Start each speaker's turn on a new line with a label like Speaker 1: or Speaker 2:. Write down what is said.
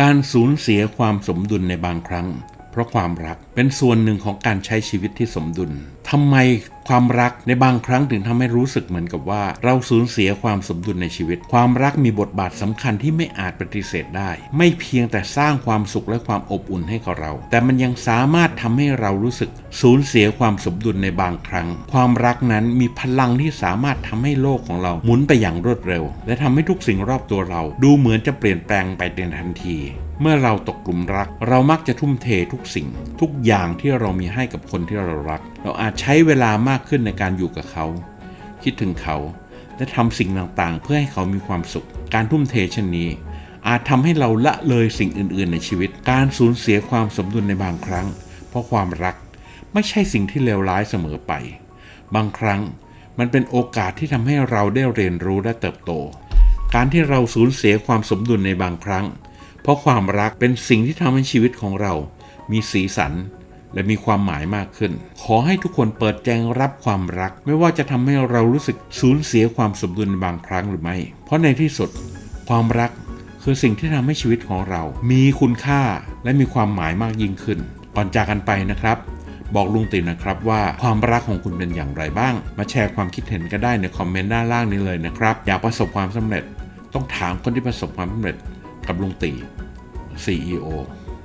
Speaker 1: การสูญเสียความสมดุลในบางครั้ง เพราะความรักเป็นส่วนหนึ่งของการใช้ชีวิตที่สมดุล ทำไมความรักในบางครั้งถึงทำให้รู้สึกเหมือนกับว่า เราสูญเสียความสมดุลในชีวิต ความรักมีบทบาทสำคัญที่ไม่อาจปฏิเสธได้ ไม่เพียงแต่สร้างความสุขและความอบอุ่นให้กับเรา แต่มันยังสามารถทำให้เรารู้สึก สูญเสียความสมดุลในบางครั้ง ความรักนั้นมีพลังที่สามารถทำให้โลกของเราหมุนไปอย่างรวดเร็ว และทำให้ทุกสิ่งรอบตัวเรา ดูเหมือนจะเปลี่ยนแปลงไปในทันที เมื่อเราตกกลุ่มรัก เรามักจะทุ่มเททุกสิ่ง ทุกอย่างที่เรามีให้กับคนที่เรารัก เราอาจใช้เวลามากขึ้นในการอยู่กับเขา คิดถึงเขา และทำสิ่งต่างๆ เพื่อให้เขามีความสุข การทุ่มเทเช่นนี้ อาจทำให้เราละเลยสิ่งอื่น ๆ ในชีวิต การสูญเสียความสมดุลในบางครั้ง เพราะความรักไม่ใช่สิ่งที่เลวร้ายเสมอไป บางครั้งมันเป็นโอกาสที่ทำให้เราได้เรียนรู้และเติบโต การที่เราสูญเสียความสมดุลในบางครั้ง เพราะความรักเป็นสิ่งที่ทำให้ชีวิตของเรา มีสีสัน และมีความหมายมากขึ้น ขอให้ทุกคนเปิดแจงรับความรัก ไม่ว่าจะทำให้เรารู้สึกสูญเสียความสมดุลบางครั้งหรือไม่ เพราะในที่สุด ความรักคือสิ่งที่ทำให้ชีวิตของเรา มีคุณค่าและมีความหมายมากยิ่งขึ้น ก่อนจากกันไปนะครับ บอกลุงติ๋นะครับว่าความรักของคุณเป็นอย่างไรบ้าง มาแชร์ความคิดเห็นก็ได้ในคอมเมนต์ด้านล่างนี้เลยนะครับ อยากประสบความสำเร็จ ต้องถามคนที่ประสบความสำเร็จกับลุงตี CEO